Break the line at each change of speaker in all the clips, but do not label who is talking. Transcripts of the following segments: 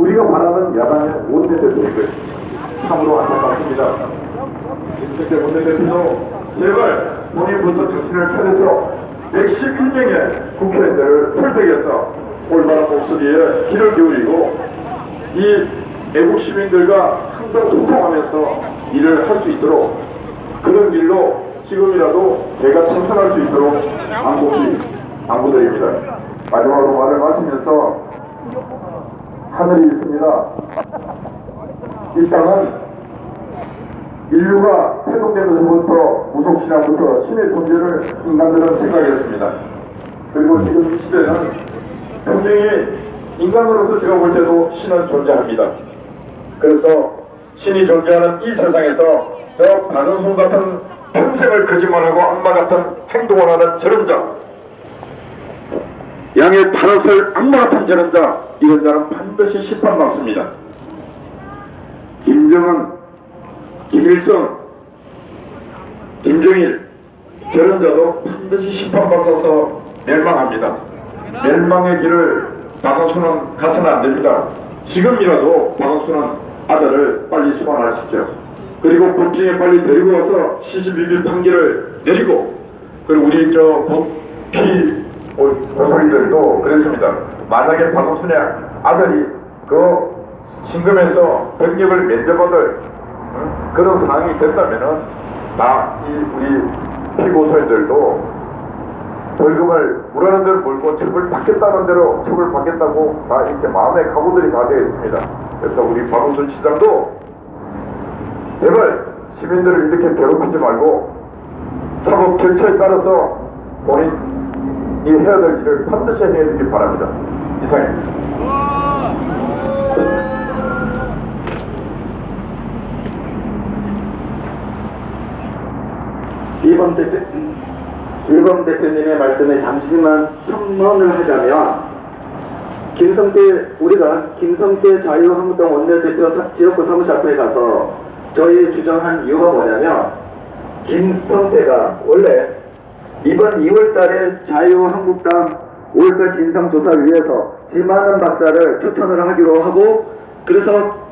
우리가 바라는 야당의 원내대표인 것입니다. 참으로 안타깝습니다. 김대태 원내대표도 제발 본인부터 정신을 차려서 111명의 국회의원들을 설득해서 올바른 목소리에 귀를 기울이고 이 애국 시민들과 항상 소통하면서 일을 할 수 있도록 그런 길로 지금이라도 제가 참석할 수 있도록 안곡히 당부드립니다. 마지막으로 말을 마치면서 하늘이 있습니다. 이 땅은 인류가 태동되면서부터 무속신앙부터 신의 존재를 인간들은 생각했습니다. 그리고 지금 이 시대는 분명히 인간으로서 제가 볼 때도 신은 존재합니다. 그래서 신이 존재하는 이 세상에서 저 박은순 같은 평생을 거짓말하고 악마 같은 행동을 하는 저런 자 양의 탈옷을 악마 같은 저런 자 이런 자는 반드시 심판받습니다. 김정은, 김일성, 김정일 저런 자도 반드시 심판받아서 멸망합니다. 멸망의 길을 박원순은 가서는 안 됩니다. 지금이라도 박원순은 아들을 빨리 소환하십시오. 그리고 법정에 빨리 데리고 와서 시시비비 판결을 내리고 그리고 우리 저 법 피 고소리들도 그랬습니다. 만약에 박원순의 아들이 그 신금에서 병력을 면제받을 응? 그런 상황이 됐다면은 다 이 우리 피고소인들도 벌금을 물하는 대로 물고 처벌 받겠다는 대로 처벌 받겠다고 다 이렇게 마음의 각오들이 다 되어 있습니다. 그래서 우리 박원순 시장도 제발 시민들을 이렇게 괴롭히지 말고 사법 절차에 따라서 본인 이 해야 될 일을 반드시 해야 되길 바랍니다. 이상입니다.
이번 대표, 일본 대표님의 말씀에 잠시만 첨언을 하자면, 김성태, 우리가 김성태 자유한국당 원내대표 사- 지역구 사무실 앞에 가서 저희 주장한 이유가 뭐냐면, 김성태가 원래 이번 2월 달에 자유한국당 5월달 진상조사위에서 지만은 박사를 추천을 하기로 하고, 그래서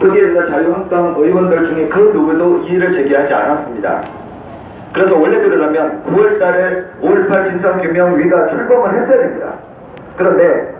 거기에 있는 자유한국당 의원들 중에 그 누구도 이의를 제기하지 않았습니다. 그래서 원래대로라면 9월 달에 5.18 진상규명위가 출범을 했어야 됩니다. 그런데